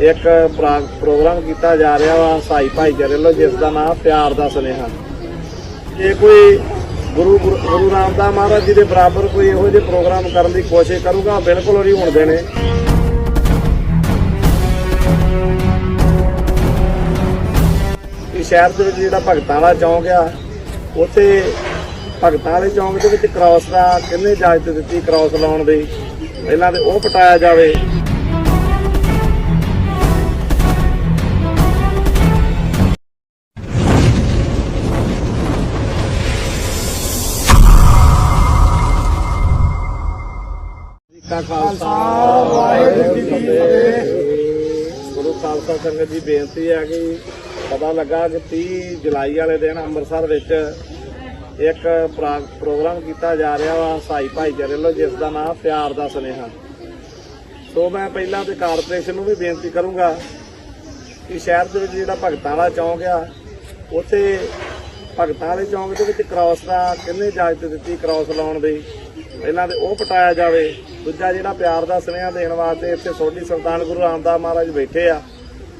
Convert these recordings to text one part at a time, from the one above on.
ਇੱਕ ਪ੍ਰਾ- ਪ੍ਰੋਗਰਾਮ ਕੀਤਾ ਜਾ ਰਿਹਾ ਵਾ, ਸਾਈ ਭਾਈਚਾਰੇ ਵੱਲੋਂ, ਜਿਸ ਦਾ ਨਾਮ ਪਿਆਰ ਦਾ ਸੁਨੇਹਾ। ਜੇ ਕੋਈ ਗੁਰੂ ਗੁਰੂ ਗੁਰੂ ਰਾਮਦਾਸ ਮਹਾਰਾਜ ਜੀ ਦੇ ਬਰਾਬਰ ਕੋਈ ਇਹੋ ਜਿਹੇ ਪ੍ਰੋਗਰਾਮ ਕਰਨ ਦੀ ਕੋਸ਼ਿਸ਼ ਕਰੂਗਾ ਬਿਲਕੁਲ ਨਹੀਂ ਹੋਣ ਦੇਣੇ। ਇਹ ਸ਼ਹਿਰ ਦੇ ਵਿੱਚ ਜਿਹੜਾ ਭਗਤਾਂ ਵਾਲਾ ਚੌਂਕ ਆ, ਉੱਥੇ ਭਗਤਾਂ ਵਾਲੇ ਚੌਂਕ ਦੇ ਵਿੱਚ ਕ੍ਰਾਸ ਦਾ ਕਿੰਨੇ ਇਜਾਜ਼ਤ ਦਿੱਤੀ ਕ੍ਰਾਸ ਲਾਉਣ ਦੀ? ਪਹਿਲਾਂ ਦੇ ਉਹ ਪਟਾਇਆ ਜਾਵੇ। ਜੀ ਖਾਲਸਾ, ਵਾਹਿਗੁਰੂ ਜੀ ਕੀ ਫਤਿਹ। ਗੁਰੂ ਖਾਲਸਾ ਸੰਗਤ ਜੀ, ਬੇਨਤੀ ਹੈ ਕਿ ਪਤਾ ਲੱਗਾ ਕਿ 30 ਜੁਲਾਈ ਵਾਲੇ ਦਿਨ ਅੰਮ੍ਰਿਤਸਰ ਵਿੱਚ ਇੱਕ ਪ੍ਰਾ- ਪ੍ਰੋਗਰਾਮ ਕੀਤਾ ਜਾ ਰਿਹਾ ਵਾ, ਸਾਈ ਭਾਈਚਾਰੇ ਵੱਲੋਂ, ਜਿਸ ਦਾ ਨਾਮ ਪਿਆਰ ਦਾ ਸੁਨੇਹਾ। ਸੋ ਮੈਂ ਪਹਿਲਾਂ ਤੇ ਕਾਰਪੋਰੇਸ਼ਨ ਨੂੰ ਵੀ ਬੇਨਤੀ ਕਰੂੰਗਾ ਕਿ ਸ਼ਹਿਰ ਦੇ ਵਿੱਚ ਜਿਹੜਾ ਭਗਤਾਂ ਵਾਲਾ ਚੌਂਕ ਆ, ਉੱਥੇ ਭਗਤਾਂ ਵਾਲੇ ਚੌਂਕ ਦੇ ਵਿੱਚ ਕ੍ਰਾਸ ਦਾ ਕਿੰਨੇ ਇਜਾਜ਼ਤ ਦਿੱਤੀ ਕ੍ਰਾਸ ਲਾਉਣ ਦੀ? ਪਹਿਲਾਂ ਤੇ ਉਹ ਪਟਾਇਆ ਜਾਵੇ। ਦੂਜਾ ਜਿਹੜਾ ਪਿਆਰ ਦਾ ਸੁਨੇਹਾ ਦੇਣ ਵਾਸਤੇ ਇੱਥੇ ਸੋਢੀ ਸੁਲਤਾਨ ਗੁਰੂ ਰਾਮਦਾਸ ਮਹਾਰਾਜ ਬੈਠੇ ਆ।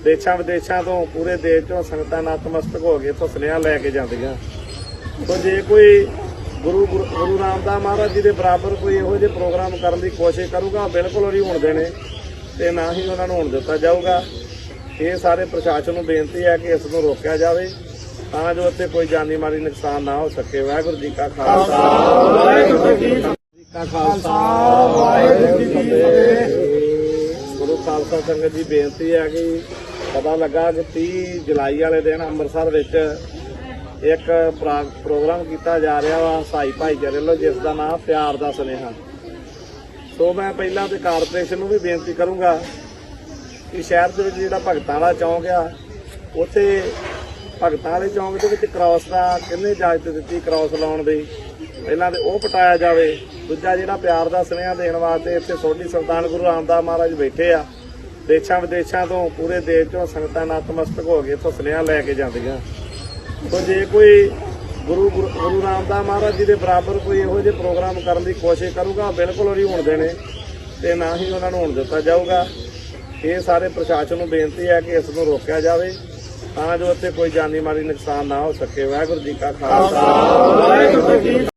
ਦੇਸ਼ਾਂ ਵਿਦੇਸ਼ਾਂ ਤੋਂ, ਪੂਰੇ ਦੇਸ਼ ਤੋਂ ਸੰਗਤਾਂ ਨਤਮਸਤਕ ਹੋ ਕੇ ਇੱਥੋਂ ਸੁਨੇਹਾ ਲੈ ਕੇ ਜਾਂਦੀਆਂ। ਸੋ ਜੇ ਕੋਈ ਗੁਰੂ ਗੁਰੂ ਗੁਰੂ ਰਾਮਦਾਸ ਮਹਾਰਾਜ ਜੀ ਦੇ ਬਰਾਬਰ ਕੋਈ ਇਹੋ ਜਿਹੇ ਪ੍ਰੋਗਰਾਮ ਕਰਨ ਦੀ ਕੋਸ਼ਿਸ਼ ਕਰੂਗਾ ਬਿਲਕੁਲ ਨਹੀਂ ਹੋਣ ਦੇਣੇ ਤੇ ਨਾ ਹੀ ਉਹਨਾਂ ਨੂੰ ਹੋਣ ਦਿੱਤਾ ਜਾਊਗਾ। ਇਹ ਸਾਰੇ ਪ੍ਰਸ਼ਾਸਨ ਨੂੰ ਬੇਨਤੀ ਹੈ ਕਿ ਇਸ ਨੂੰ ਰੋਕਿਆ ਜਾਵੇ। ਤਾਂ ਜੋ ਇੱਥੇ ਕੋਈ ਜਾਨੀ ਮਾਲੀ ਨੁਕਸਾਨ ਨਾ ਹੋ ਸਕੇ। ਵਾਹਿਗੁਰੂ ਜੀ ਕਾ ਖਾਲਸਾ। ਵਾਹਿਗੁਰੂ ਜੀ ਖਾਲਸਾ, ਵਾਹਿਗੁਰੂ ਜੀ ਕੀ ਫਤਿਹ। ਗੁਰੂ ਖਾਲਸਾ ਸੰਗਤ ਜੀ, ਬੇਨਤੀ ਹੈ ਕਿ ਪਤਾ ਲੱਗਾ ਕਿ 30 ਜੁਲਾਈ ਵਾਲੇ ਦਿਨ ਅੰਮ੍ਰਿਤਸਰ ਵਿੱਚ ਇੱਕ ਪ੍ਰਾ- ਪ੍ਰੋਗਰਾਮ ਕੀਤਾ ਜਾ ਰਿਹਾ ਵਾ, ਸਾਈ ਭਾਈਚਾਰੇ ਵੱਲੋਂ, ਜਿਸ ਦਾ ਨਾਮ ਪਿਆਰ ਦਾ ਸੁਨੇਹਾ। ਸੋ ਮੈਂ ਪਹਿਲਾਂ ਤੇ ਕਾਰਪੋਰੇਸ਼ਨ ਨੂੰ ਵੀ ਬੇਨਤੀ ਕਰੂੰਗਾ ਕਿ ਸ਼ਹਿਰ ਦੇ ਵਿੱਚ ਜਿਹੜਾ ਭਗਤਾਂ ਵਾਲਾ ਚੌਂਕ ਆ, ਉੱਥੇ ਭਗਤਾਂ ਵਾਲੇ ਚੌਂਕ ਦੇ ਵਿੱਚ ਕ੍ਰਾਸ ਦਾ ਕਿੰਨੇ ਇਜਾਜ਼ਤ ਦਿੱਤੀ ਕ੍ਰਾਸ ਲਾਉਣ ਦੀ? ਪਹਿਲਾਂ ਤੇ ਉਹ ਪਟਾਇਆ ਜਾਵੇ। ਦੂਜਾ ਜਿਹੜਾ ਪਿਆਰ ਦਾ ਸੁਨੇਹਾ ਦੇਣ ਵਾਸਤੇ ਇੱਥੇ ਸੋਢੀ ਸੁਲਤਾਨ ਗੁਰੂ ਰਾਮਦਾਸ ਮਹਾਰਾਜ ਬੈਠੇ ਆ। ਦੇਸ਼ਾਂ ਵਿਦੇਸ਼ਾਂ ਤੋਂ ਪੂਰੇ ਦੇਸ਼ ਤੋਂ ਸੰਗਤਾਂ ਨਤਮਸਤਕ ਹੋ ਕੇ ਇੱਥੋਂ ਸੁਨੇਹਾ ਲੈ ਕੇ ਜਾਂਦੀਆਂ। ਸੋ ਜੇ ਕੋਈ ਗੁਰੂ ਗੁਰੂ ਗੁਰੂ ਰਾਮਦਾਸ ਮਹਾਰਾਜ ਜੀ ਦੇ ਬਰਾਬਰ ਕੋਈ ਇਹੋ ਜਿਹੇ ਪ੍ਰੋਗਰਾਮ ਕਰਨ ਦੀ ਕੋਸ਼ਿਸ਼ ਕਰੂਗਾ, ਬਿਲਕੁਲ ਨਹੀਂ ਹੋਣ ਦੇਣੇ ਤੇ ਨਾ ਹੀ ਉਹਨਾਂ ਨੂੰ ਹੋਣ ਦਿੱਤਾ ਜਾਊਗਾ। ਇਹ ਸਾਰੇ ਪ੍ਰਸ਼ਾਸਨ ਨੂੰ ਬੇਨਤੀ ਹੈ ਕਿ ਇਸ ਨੂੰ ਰੋਕਿਆ ਜਾਵੇ, ਤਾਂ ਜੋ ਇੱਥੇ ਕੋਈ ਜਾਨੀ ਮਾਲੀ ਨੁਕਸਾਨ ਨਾ ਹੋ ਸਕੇ। ਵਾਹਿਗੁਰੂ ਜੀ ਕਾ ਖਾਲਸਾ। ਵਾਹਿਗੁਰੂ ਜੀ